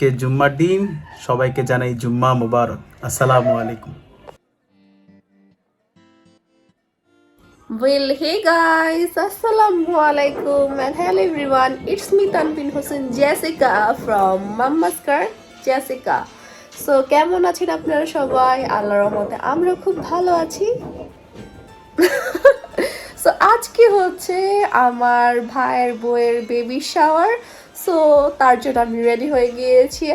আজকে জুম্মার দিন। সবাইকে জানাই জুম্মা মুবারক। আসসালামু আলাইকুম। Well, hey guys, Assalamu alaikum and hello everyone. It's me Tanvin Hussein Jessica from Mama's Car Jessica. So কেমন আছেন আপনারা সবাই? আল্লাহর রহমতে আমরা খুব ভালো আছি। সো আজকে হচ্ছে আমার ভাইয়ের বউয়ের বেবি শাওয়ার সো তার জন্য আমি রেডি হয়ে গিয়েছি।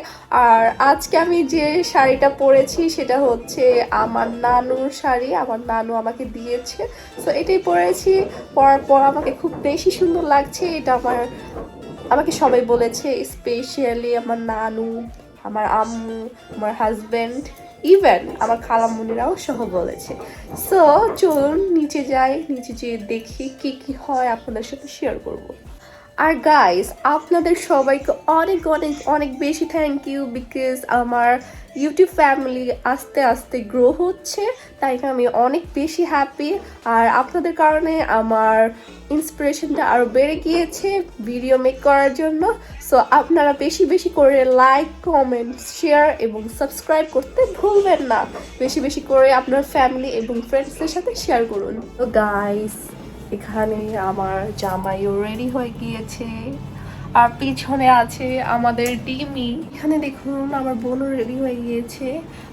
আর আজকে আমি যে শাড়িটা পরেছি, সেটা হচ্ছে আমার নানুর শাড়ি। আমার নানু আমাকে দিয়েছে। সো এটাই পরেছি। পরার পর আমাকে খুব বেশি সুন্দর লাগছে। এটা আমার, আমাকে সবাই বলেছে স্পেশালি আমার নানু, আমার আম্মু, আমার হাজব্যান্ড ইভেন আমার খালামুনিরাও সহ বলেছে। সো চলুন, নিচে যাই। নিচে যেয়ে দেখি কি কি হয় আপনাদের সাথে শেয়ার করব। আর গাইস আপনাদের সবাইকে অনেক অনেক অনেক বেশি থ্যাংক ইউ বিকজ আমার ইউটিউব ফ্যামিলি আস্তে আস্তে গ্রো হচ্ছে, তাই আমি অনেক বেশি হ্যাপি আর আপনাদের কারণে আমার ইন্সপিরেশনটা আরও বেড়ে গিয়েছে ভিডিও মেক করার জন্য। সো আপনারা বেশি বেশি করে লাইক কমেন্ট শেয়ার এবং সাবস্ক্রাইব করতে ভুলবেন না। বেশি বেশি করে আপনার ফ্যামিলি এবং ফ্রেন্ডসদের সাথে শেয়ার করুন। তো গাইস এখানে আমার জামাইও রেডি হয়ে গিয়েছে। আর পিছনে আছে আমাদের ডিমি। এখানে দেখুন আমার বোনও রেডি হয়ে গিয়েছে।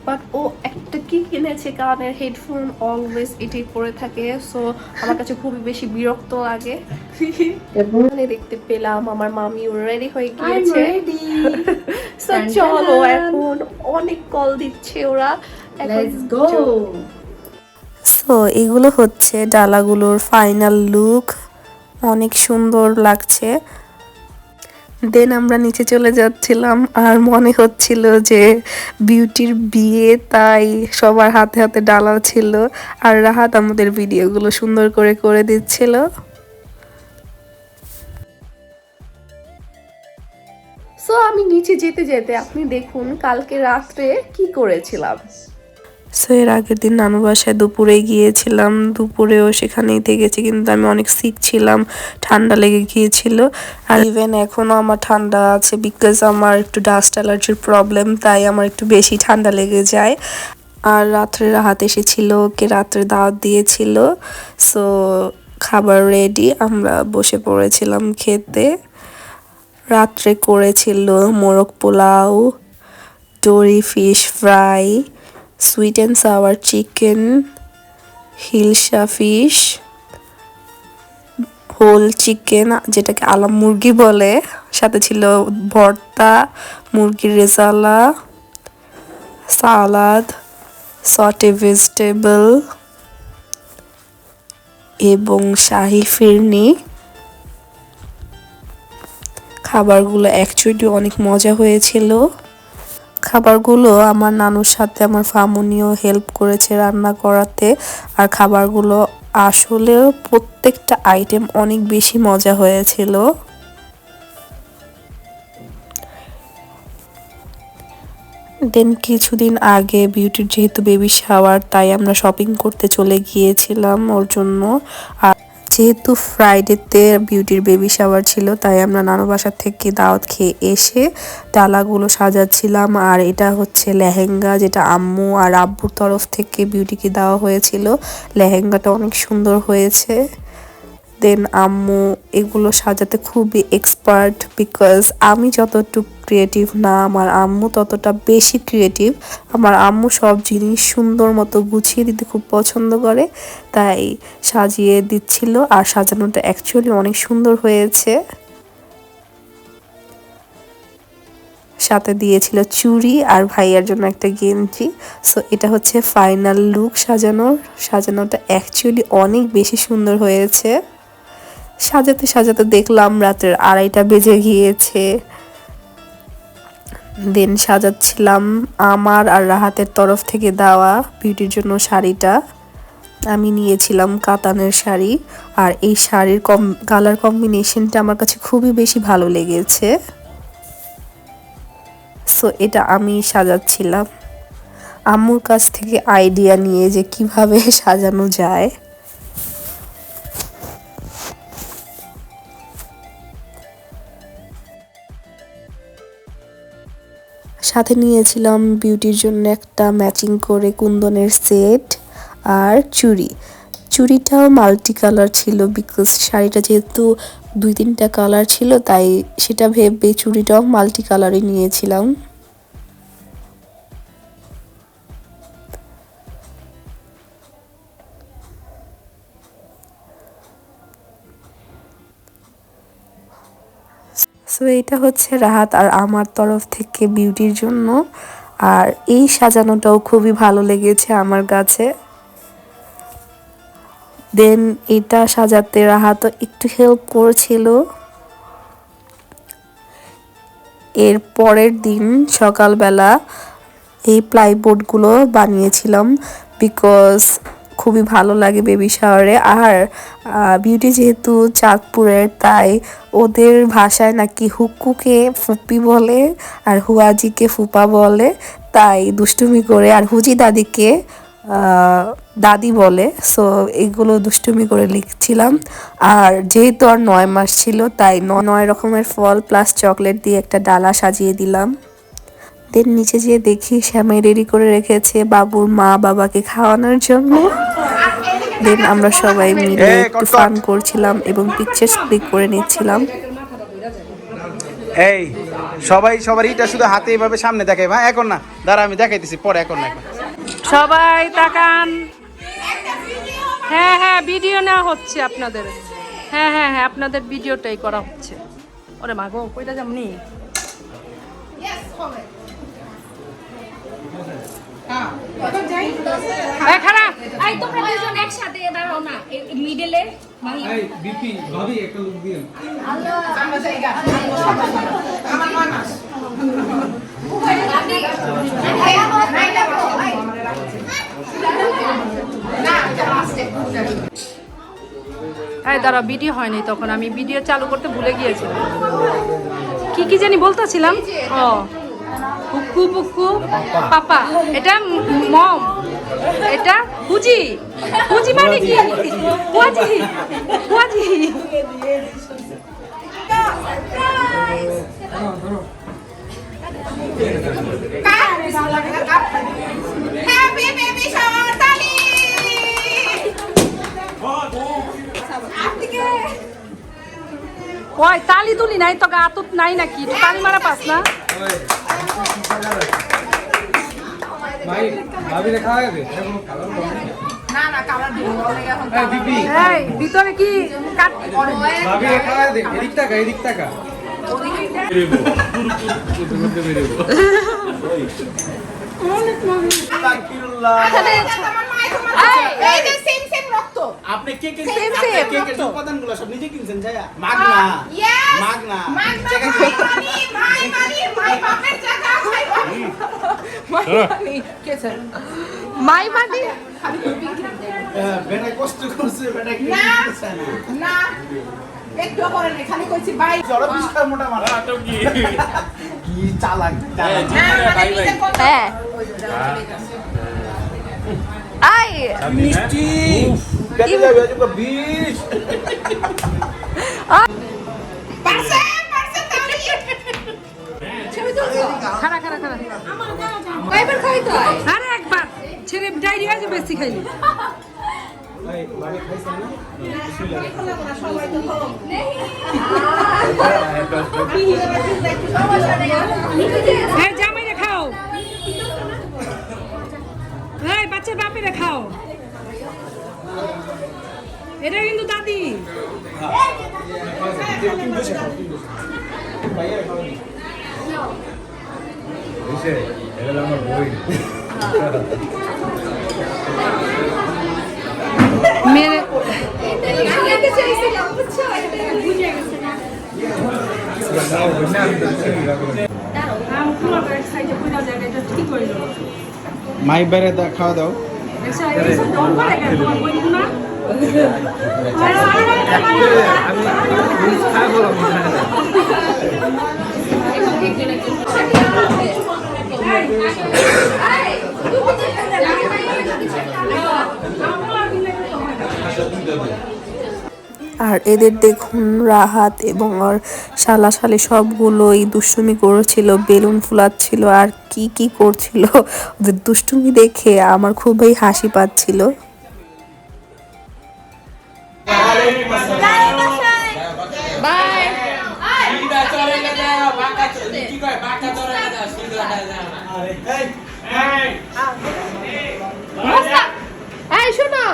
বাট ও একটা কি কিনেছে কানের হেডফোন অলওয়েজ এটাই পরে থাকে। সো আমার কাছে খুবই বেশি বিরক্ত লাগে। এখানে দেখতে পেলাম আমার মামিও রেডি হয়ে গিয়েছে। সো চলো এখন অনেক কল দিচ্ছে ওরা। go. সো এগুলো হচ্ছে ডালাগুলোর ফাইনাল লুক অনেক সুন্দর লাগছে। দেন আমরা নিচে চলে যাচ্ছিলাম আর মনে হচ্ছিল যে বিউটির বিয়ে, তাই সবার হাতে হাতে ডালা ছিল আর রাহাত আমাদের ভিডিওগুলো সুন্দর করে করে দিচ্ছিল। সো আমি নিচে যেতে যেতে আপনি দেখুন, কালকে রাত্রে কি করেছিলাম? সো এর আগের দিন নানু বাসায় দুপুরে গিয়েছিলাম। দুপুরেও সেখানেই থেকেছি, কিন্তু আমি অনেক সিক ছিলাম, ঠান্ডা লেগে গিয়েছিল। আর ইভেন এখনও আমার ঠান্ডা আছে বিকজ আমার একটু ডাস্ট অ্যালার্জির প্রবলেম তাই আমার একটু বেশি ঠান্ডা লেগে যায়। আর রাত্রে রাহাত এসেছিল, ওকে রাত্রে দাওয়াত দিয়েছিল। সো খাবার রেডি আমরা বসে পড়েছিলাম খেতে। রাত্রে করেছিল মোরগ pulao dory fish fry sweet and sour chicken hilsa fish whole chicken যেটাকে আলাম মুরগি বলে, সাথে ছিল ভর্তা, মুরগির রেজালা, সালাদ সটে ভেজিটেবল এবং শাহি ফিরনি। খাবারগুলো অ্যাকচুয়ালি অনেক মজা হয়েছিল। খাবারগুলো আমার নানুর সাথে আমার ফামুনিও হেল্প করেছে রান্না করাতে। আর খাবারগুলো আসলেও প্রত্যেকটা আইটেম অনেক বেশি মজা হয়েছিল। দেন কিছুদিন আগে বিউটির যেহেতু বেবি শাওয়ার তাই আমরা শপিং করতে চলে গিয়েছিলাম ওর জন্য। যেহেতু ফ্রাইডেতে বিউটির বেবি শাওয়ার ছিল, তাই আমরা নানু বাসার থেকে দাওয়াত খেয়ে এসে ডালাগুলো সাজাচ্ছিলাম। আর এটা হচ্ছে লেহেঙ্গা, যেটা আম্মু আর আব্বুর তরফ থেকে বিউটিকে দেওয়া হয়েছিল। লেহেঙ্গাটা অনেক সুন্দর হয়েছে। দেন আম্মু এগুলো সাজাতে খুবই এক্সপার্ট বিকজ আমি যতটুকু ক্রিয়েটিভ না, আমার আম্মু ততটা বেশি ক্রিয়েটিভ আমার আম্মু সব জিনিস সুন্দর মতো গুছিয়ে দিতে খুব পছন্দ করে, তাই সাজিয়ে দিচ্ছিল আর সাজানোটা অ্যাকচুয়ালি অনেক সুন্দর হয়েছে। সাথে দিয়েছিল চুড়ি আর ভাইয়ার জন্য একটা গেঞ্জি। সো এটা হচ্ছে ফাইনাল লুক সাজানোর। সাজানোটা অ্যাকচুয়ালি অনেক বেশি সুন্দর হয়েছে। সাজাতে সাজাতে দেখলাম রাতের আড়াইটা বেজে গিয়েছে। দেন সাজাচ্ছিলাম আমার আর রাহাতের তরফ থেকে দেওয়া বিউটির জন্য শাড়িটা। আমি নিয়েছিলাম কাতানের শাড়ি আর এই শাড়ির কম কালার কম্বিনেশনটা আমার কাছে খুবই বেশি ভালো লেগেছে। সো এটা আমি সাজাচ্ছিলাম। আম্মুর কাছ থেকে আইডিয়া নিয়ে যে কীভাবে সাজানো যায়। সাথে নিয়েছিলাম বিউটির জন্য একটা ম্যাচিং করে কুন্দনের সেট আর চুড়ি। চুড়িটাও মাল্টি কালার ছিল বিকজ শাড়িটা যেহেতু দুই তিনটা কালার ছিল, তাই সেটা ভেবে চুড়িটাও মাল্টি কালারই নিয়েছিলাম। সো এটা হচ্ছে রাহাত আর আমার তরফ থেকে বিউটির জন্য। আর এই সাজানোটাও খুবই ভালো লেগেছে আমার কাছে। দেন এটা সাজাতে রাহাতও একটু হেল্প করেছিল। এর পরের দিন সকালবেলা এই প্লাইবোর্ডগুলো বানিয়েছিলাম বিকজ খুবই ভালো লাগে বেবি শাওয়ারে আর বিউটি যেহেতু চাঁদপুরের, তাই ওদের ভাষায় নাকি হুকুকে ফুপি বলে আর হুয়াজিকে ফুপা বলে। তাই দুষ্টুমি করে আর হুজি দাদিকে দাদি বলে। সো এগুলো দুষ্টুমি করে লিখছিলাম। আর যেহেতু আর নয় মাস ছিল, তাই নয় রকমের ফল প্লাস চকলেট দিয়ে একটা ডালা সাজিয়ে দিলাম। দেন নিচে যেয়ে দেখি, শ্যামাই রেডি করে রেখেছে বাবুর মা বাবাকে খাওয়ানোর জন্য। দেন আমরা সবাই মিলে একটু কট, কট। ফান করছিলাম এবং পিকচার ক্লিক করে নিচ্ছিলাম। এই সবাই সবার ইটা শুধু হাতে এইভাবে সামনে দেখাই হ্যাঁ এখন না। দাঁড়া আমি দেখাইতেছি পরে এখন না সবাই তাকান। হ্যাঁ হ্যাঁ ভিডিও নেওয়া হচ্ছে আপনাদের। হ্যাঁ হ্যাঁ হ্যাঁ আপনাদের ভিডিওটাই করা হচ্ছে। ওরে মা গো কইটা যেমনি? এই দাঁড়া ভিডিও হয়নি তখন। আমি ভিডিও চালু করতে ভুলে গিয়েছিলাম। কি কি জানি বলতেছিলাম? ও। পুকু পুকু পাপা। এটা মম। এটা হুজি হুজি মানে কি? হ্যাপি বেবি শাওয়ার তালি ওই তালি তুলি নাই তো গা আতুত নাই নাকি? তালি মারা পাস না? ভাই ভাবি দেখা হবে এই ভিতরে কি কাট ভাবি দেখা হবে এদিক টাকা এদিক টাকা এই যে সেম সেম রক্ত। আপনি কে কে আপনি কে কে উপাদানগুলো সব নিজে কিনছেন যায়া মাগনা। ইয়েস মাগনা মাই মানি মাই মানি মাই বাপের টাকা মাই মানি। মাই মানি। বেটা কষ্ট করছে বেটা কি না না। একটু করে নাই খালি কইছি বাই। জড় বিস্তার মোটা মারা কি? চালাক চালাক। না মানে কত হ্যাঁ। আই। মিষ্টি। যাবে আজকে ছেলে ডায়রিয়া যে বেশি খাইলি। হ্যাঁ জামাই রে খাও। এই বাচ্চার বাপে রে খাও। এটা কিন্তু দাদি। মেরে খেতে চাইছিলাম বুঝছ এটা বুঝে গেছে ঠিক করে মাই বাইরে খাওয়া দাও। আর আর এদের দেখুন রাহাত এবং ওর শালা শালি সবগুলোই দুষ্টুমি করেছিল বেলুন ফুলাচ্ছিল আর কি কি করছিল। ওদের দুষ্টুমি দেখে আমার খুবই হাসি পাচ্ছিল। এই শোনো।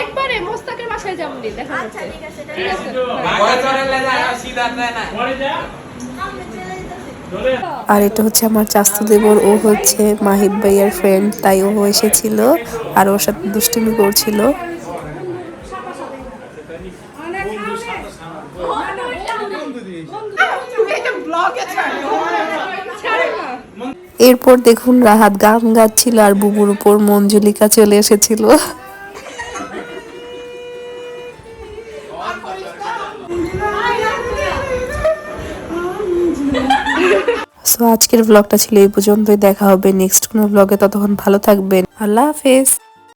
একবারে মোস্তাকের বাসায় যাব দেখা যাচ্ছে ঠিক আছে আর এটা হচ্ছে আমার চাস্তু দেবর ও হচ্ছে মাহিব ভাইয়ার ফ্রেন্ড তাই ও এসেছিল আর ওর সাথে দুষ্টুমি করছিল। এরপর দেখুন রাহাত গান গাচ্ছিল আর বুবুর উপর মঞ্জুলিকা চলে এসেছিল। সো আজকের ব্লগটা ছিল এই পর্যন্তই। দেখা হবে নেক্সট কোনো ব্লগে ততক্ষণ ভালো থাকবেন। আল্লাহ হাফেজ।